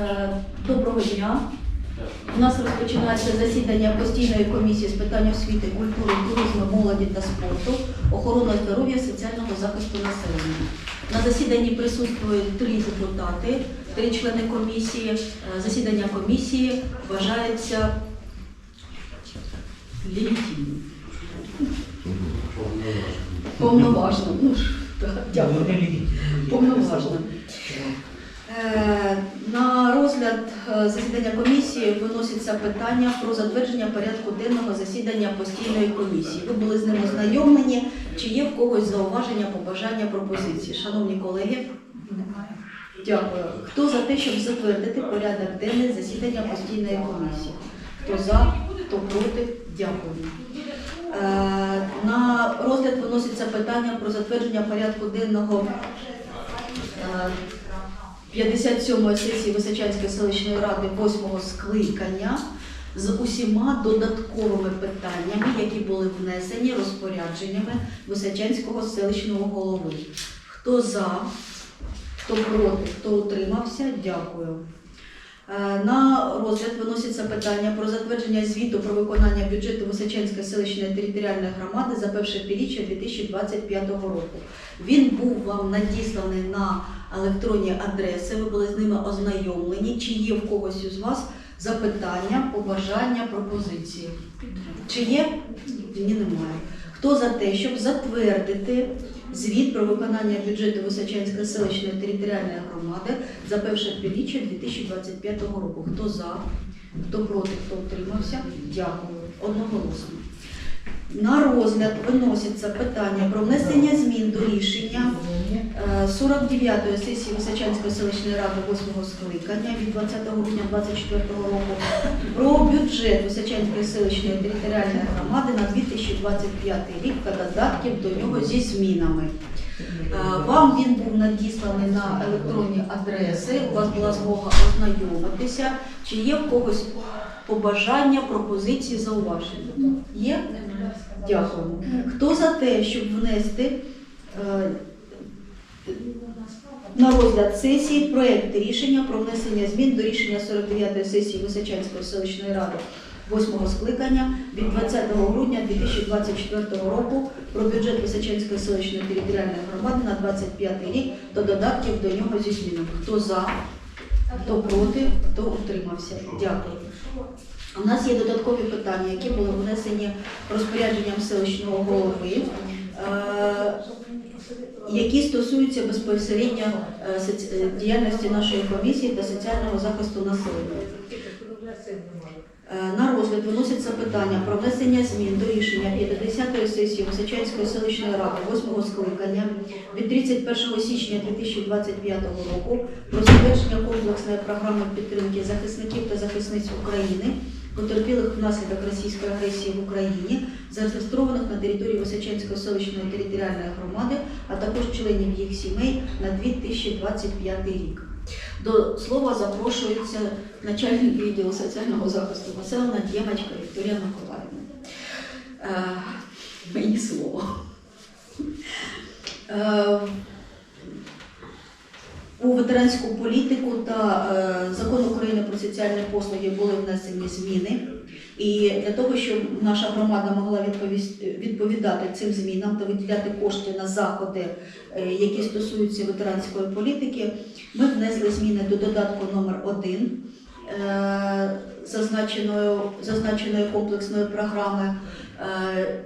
Е, Доброго дня. У нас розпочинається засідання постійної комісії з питань освіти, культури, туризму, молоді та спорту, охорони здоров'я, соціального захисту населення. На засіданні присутствують три депутати, три члени комісії. Е, Засідання комісії вважається легітимним. Повноважним. Ну, так, дякую. Повноважним. Е, На розгляд е, засідання комісії виноситься питання про затвердження порядку денного засідання постійної комісії. Ви були з ним ознайомлені. Чи є в когось зауваження, побажання, пропозиції? Шановні колеги, дякую. Хто за те, щоб затвердити порядок денний засідання постійної комісії? Хто за, хто проти? Дякую. Е, На розгляд виноситься питання про затвердження порядку денного е, 57-ї сесії Височанської селищної ради 8-го скликання з усіма додатковими питаннями, які були внесені розпорядженнями Височанського селищного голови. Хто за, хто проти, хто утримався, дякую. Е, На розгляд виноситься питання про затвердження звіту про виконання бюджету Височанської селищної територіальної громади за перше півріччя 2025 року. Він був вам надісланий на електронні адреси, ви були з ними ознайомлені. Чи є в когось із вас запитання, побажання, пропозиції? Чи є? Ні, немає. Хто за те, щоб затвердити звіт про виконання бюджету Височанської селищної територіальної громади за перше півріччя 2025 року? Хто за? Хто проти, хто утримався? Дякую. Одноголосно. На розгляд виноситься питання про внесення змін до рішення е, 49-ї сесії Височанської селищної ради 8-го скликання від 20 грудня 2024 року про бюджет Височанської селищної територіальної громади на 2025 рік та додатків до нього зі змінами. Е, Вам він був надісланий на електронні адреси. У вас була змога ознайомитися. Чи є в когось побажання, пропозиції, зауваження? Є? Дякуємо. Хто за те, щоб внести е, на розгляд сесії проект рішення про внесення змін до рішення 49-ї сесії Височанської селищної ради 8-го скликання від 20 грудня 2024 року про бюджет Височанської селищної територіальної громади на 25 рік та додатків до нього зі змінами. Хто за, хто проти, хто утримався. Дякую. У нас є додаткові питання, які були внесені розпорядженням селищного голови, е, які стосуються безпосередньо е, е, діяльності нашої комісії та соціального захисту населення. На розгляд виноситься питання про внесення змін до рішення 50-ї сесії Височанської селищної ради 8-го скликання від 31 січня 2025 року про затвердження комплексної програми підтримки захисників та захисниць України, потерпілих внаслідок російської агресії в Україні, зареєстрованих на території Височанської селищної територіальної громади, а також членів їх сімей на 2025 рік. До слова запрошується начальник відділу соціального захисту населення Дємочка Вікторія Миколаївна. Е, мені слово. Е, у ветеранську політику та е, закон України про соціальні послуги були внесені зміни. І для того, щоб наша громада могла відповідати цим змінам та виділяти кошти на заходи, е, які стосуються ветеранської політики, ми внесли зміни до додатку номер 1 зазначеної, зазначеної комплексної програми, е,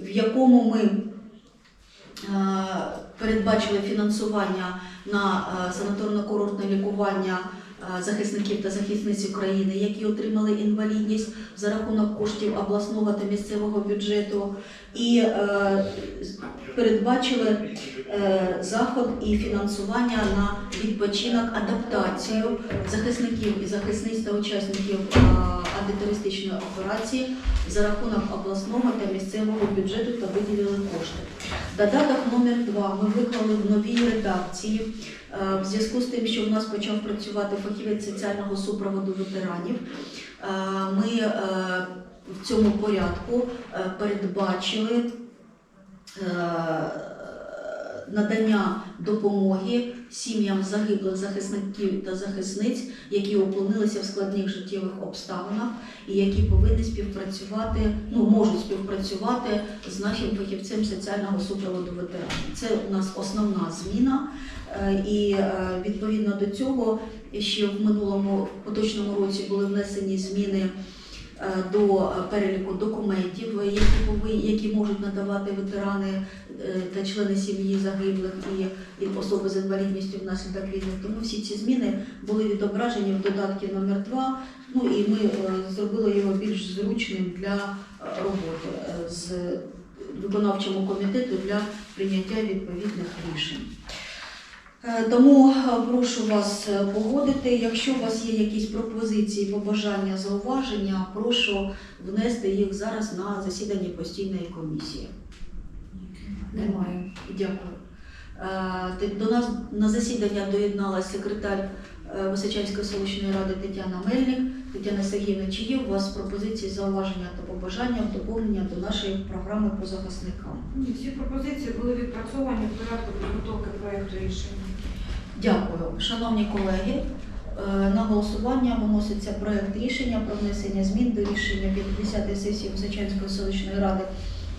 в якому ми е, передбачили фінансування на е, санаторно-курортне лікування захисників та захисниць України, які отримали інвалідність за рахунок коштів обласного та місцевого бюджету, і е, передбачили е, заход і фінансування на відпочинок, адаптацію захисників і захисниць та учасників е, антитерористичної операції за рахунок обласного та місцевого бюджету та виділили кошти. Додаток номер 2 ми виклали в новій редакції в зв'язку з тим, що в нас почав працювати фахівець соціального супроводу ветеранів. Е, Ми е, в цьому порядку е, передбачили е, надання допомоги сім'ям загиблих захисників та захисниць, які опинилися в складних життєвих обставинах і які повинні співпрацювати, ну можуть співпрацювати з нашим фахівцем соціального супроводу ветеранів. Це у нас основна зміна. Е, І е, відповідно до цього ще в минулому поточному році були внесені зміни до е, переліку документів, які які можуть надавати ветерани е, та члени сім'ї загиблих і, і особи з інвалідністю внаслідок війни. Тому всі ці зміни були відображені в додатку номер 2 Ну і ми е, зробили його більш зручним для роботи з виконавчому комітету для прийняття відповідних рішень. Е, Тому е, прошу вас е, погодити. Якщо у вас є якісь пропозиції, побажання, зауваження, прошу внести їх зараз на засідання постійної комісії. Немає. Дякую. До нас на засідання доєдналась секретар Височанської селищної ради Тетяна Мельник. Тетяна Сергіївна, чи є у вас пропозиції, зауваження та побажання в доповнення до нашої програми по захисникам? Ні, Всі пропозиції були відпрацьовані в порядку підготовки проєкту рішення. Дякую. Шановні колеги, е, на голосування виноситься проект рішення про внесення змін до рішення 50-ї сесії Височанської селищної ради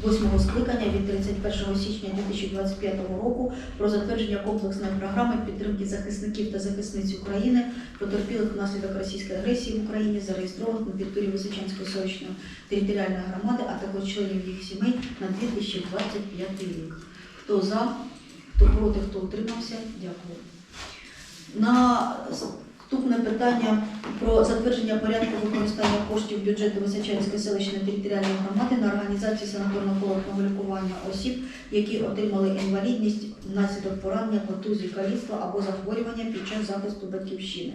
8 скликання від 31 січня 2025 року про затвердження комплексної програми підтримки захисників та захисниць України, потерпілих внаслідок російської агресії в Україні, зареєстрованих на території Височанської селищної територіальної громади, а також членів їх сімей на 2025 рік. Хто за, хто проти, хто утримався? Дякую. Наступне питання про затвердження порядку використання коштів бюджету Височанської селищної територіальної громади на організацію санаторно-курортного лікування осіб, які отримали інвалідність внаслідок поранення, контузії, каліцтва або захворювання під час захисту батьківщини.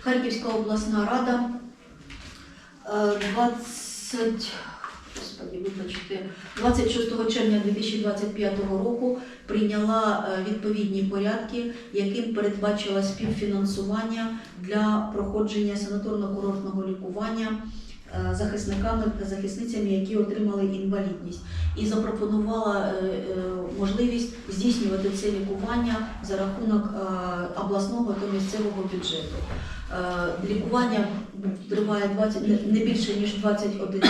Харківська обласна рада е, 20, господи, вибачте, 26 червня 2025 року прийняла е, відповідні порядки, яким передбачила співфінансування для проходження санаторно-курортного лікування е, захисниками та захисницями, які отримали інвалідність, і запропонувала е, можливість здійснювати це лікування за рахунок обласного та місцевого бюджету. Е, Лікування триває 20, не- більше ніж 21 день.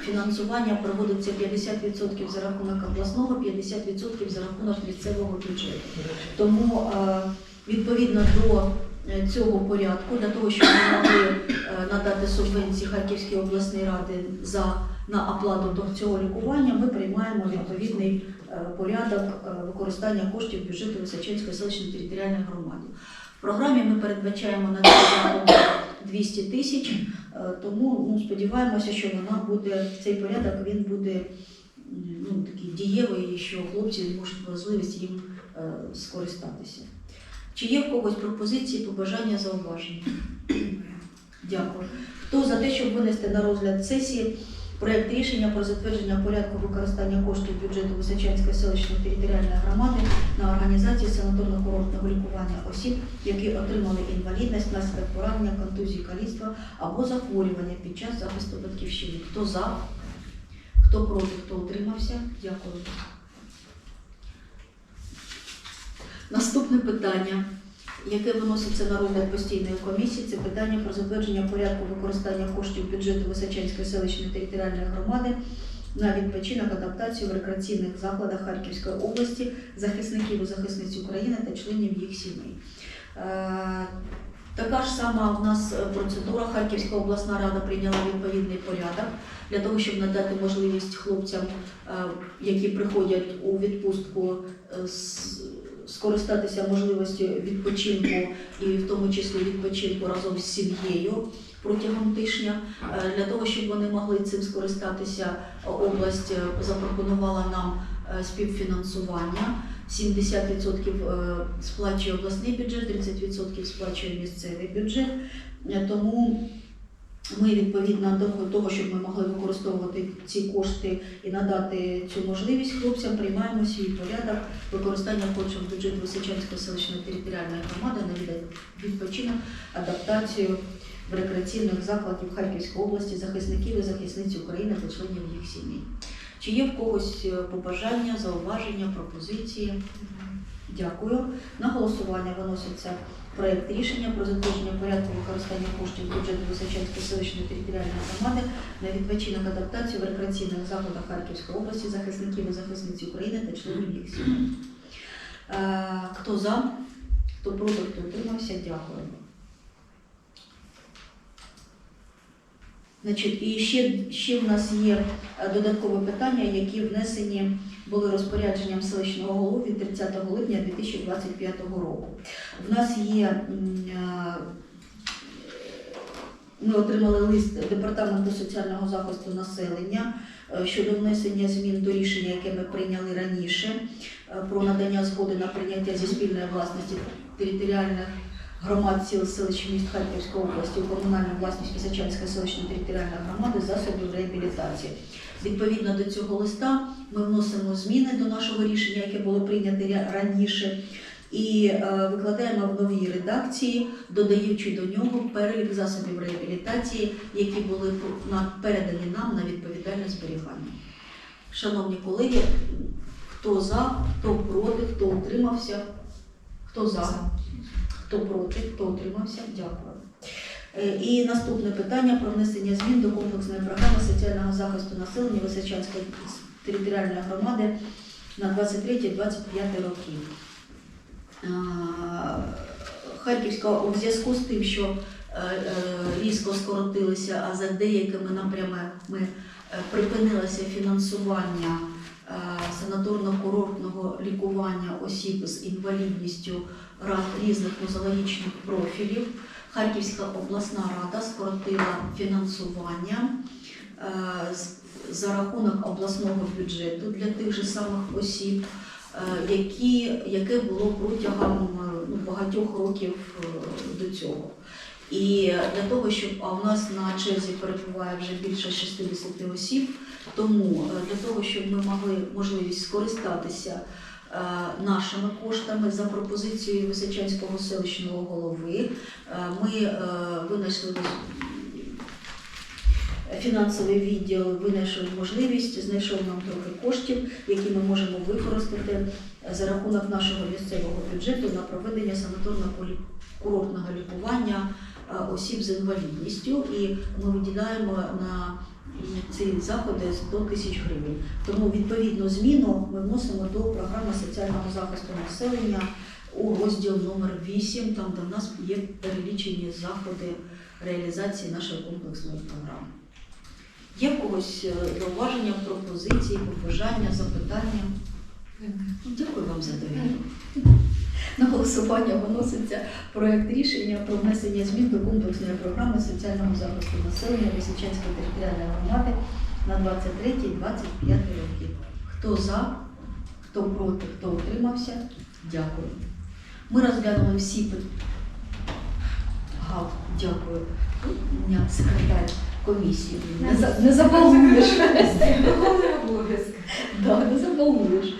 Фінансування проводиться 50% за рахунок обласного, 50% за рахунок місцевого бюджету. Тому е, відповідно до е, цього порядку, для того, щоб ми могли надати субвенції Харківській обласній ради за на оплату до цього лікування, ми приймаємо відповідний порядок використання коштів бюджету Височанської селищної територіальної громади. Програмі ми передбачаємо на цей 200 тисяч, е, тому ну, сподіваємося, що вона буде цей порядок він буде ну, такий дієвий, і що хлопці можуть можливість їм е, скористатися. Чи є в когось пропозиції, побажання, зауваження? Дякую. Хто за те, щоб винести на розгляд сесії проект рішення про затвердження порядку використання коштів бюджету Височанської селищної територіальної громади на організацію санаторно-курортного лікування осіб, які отримали інвалідність внаслідок поранення, контузії, каліцтва або захворювання під час захисту батьківщини? Хто за? Хто проти, хто утримався? Дякую. Наступне питання, яке виноситься на розгляд постійної комісії, це питання про затвердження порядку використання коштів бюджету Височанської селищної територіальної громади на відпочинок, адаптацію в рекреаційних закладах Харківської області захисників і захисниць України та членів їх сімей. Е, Така ж сама в нас процедура. Харківська обласна рада прийняла відповідний порядок для того, щоб надати можливість хлопцям, е, які приходять у відпустку, е, с- скористатися можливістю відпочинку і в тому числі відпочинку разом з сім'єю протягом тижня. Е, Для того, щоб вони могли цим скористатися, область е, запропонувала нам е, співфінансування. 70% е, сплачує обласний бюджет, 30% сплачує місцевий бюджет. Е, Тому ми відповідно до того, щоб ми могли використовувати ці кошти і надати цю можливість хлопцям, приймаємо свій порядок використання коштів бюджету Височанської селищної територіальної громади на відпочинок, адаптацію в рекреаційних закладів Харківської області захисників і захисниць України та членів їх сімей. Чи є в когось е, побажання, зауваження, пропозиції? Дякую. На голосування виноситься проект рішення про затвердження порядку використання коштів бюджету Височанської селищної територіальної громади на відпочинок адаптацію в рекреаційних заходах Харківської області захисників і захисниць України та членів їх сімей. Е, Хто за, хто проти, хто утримався, дякую. Значить, і ще, ще в нас є е, додаткові питання, які внесені були розпорядженням селищного голови від 30 липня 2025 року. В нас є е, ми отримали лист департаменту соціального захисту населення е, щодо внесення змін до рішення, яке ми прийняли раніше, е, про надання згоди на прийняття зі спільної власності територіальних громад сіл селищ міст Харківської області у комунальну власність Височанської селищної територіальної громади засобів реабілітації. Відповідно до цього листа ми вносимо зміни до нашого рішення, яке було прийнято раніше, і е, викладаємо в новій редакції, додаючи до нього перелік засобів реабілітації, які були передані нам на відповідальне зберігання. Шановні колеги, хто за, хто проти, хто утримався, хто за, хто проти, хто утримався, дякую. Е, І наступне питання про внесення змін до комплексної програми соціального захисту населення Височанської територіальної громади на 23-25 роки. Е, Харківська у зв'язку з тим, що е, різко скоротилися, а за деякими напрямами припинилося фінансування санаторно-курортного лікування осіб з інвалідністю ра- різних нозологічних профілів. Харківська обласна рада скоротила фінансування е, за рахунок обласного бюджету для тих же самих осіб, е, які, яке було протягом е, ну, багатьох років е, до цього. І для того, щоб а в нас на черзі перебуває вже більше 60 осіб, тому е, для того, щоб ми могли можливість скористатися е, нашими коштами за пропозицією Височанського селищного голови, е, ми винайшли фінансовий відділ винайшов можливість, знайшов нам трохи коштів, які ми можемо використати за рахунок нашого місцевого бюджету на проведення санаторно-курортного лікування е, осіб з інвалідністю. І ми виділяємо на ці заходи 100 тисяч гривень. Тому відповідну зміну ми вносимо до програми соціального захисту населення у розділ номер 8, там де в нас є перелічені заходи реалізації нашої комплексної програми. Є в когось е, зауваження, пропозиції, побажання, запитання? Дякую вам за довіру. На голосування виноситься проект рішення про внесення змін до комплексної програми соціального захисту населення Височанської територіальної громади на 23-25 роки. Хто за, хто проти, хто утримався? Дякую. Ми розглянули всі питання. Гав, дякую. Секретар комісії. Не, не. Виконує не забалуєш.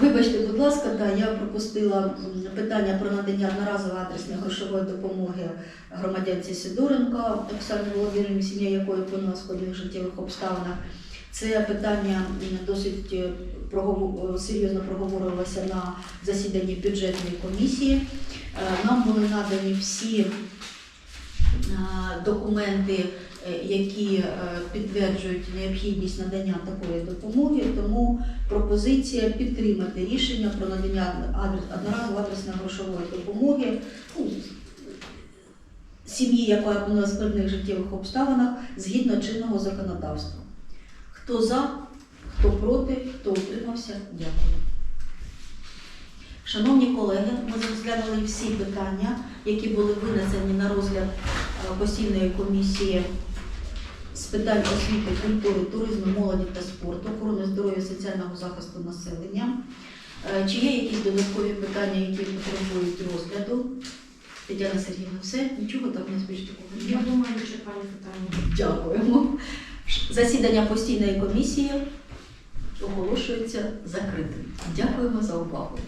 Вибачте, будь ласка, да, я пропустила питання про надання одноразової адресної грошової допомоги громадянці Сидоренко Оксані Володимирівні, сім'я якої в складних життєвих обставинах. Це питання досить е, е, серйозно проговорювалося на засіданні бюджетної комісії. Е, Нам були надані всі документи, е, які е, підтверджують необхідність надання такої допомоги, тому пропозиція підтримати рішення про надання одноразової адресної грошової допомоги ну, сім'ї, яка опинила в складних життєвих обставинах згідно чинного законодавства. Хто за, хто проти, хто утримався, дякую. Шановні колеги, ми розглянули всі питання, які були винесені на розгляд е, постійної комісії з питань освіти, культури, туризму, молоді та спорту, охорони здоров'я, соціального захисту населення. Е, Чи є якісь додаткові питання, які потребують розгляду? Тетяна Сергіївна, все? Нічого так не більш такого Я думаю, вичерпали питання. Дякуємо. Засідання постійної комісії оголошується закритим. Дякуємо за увагу.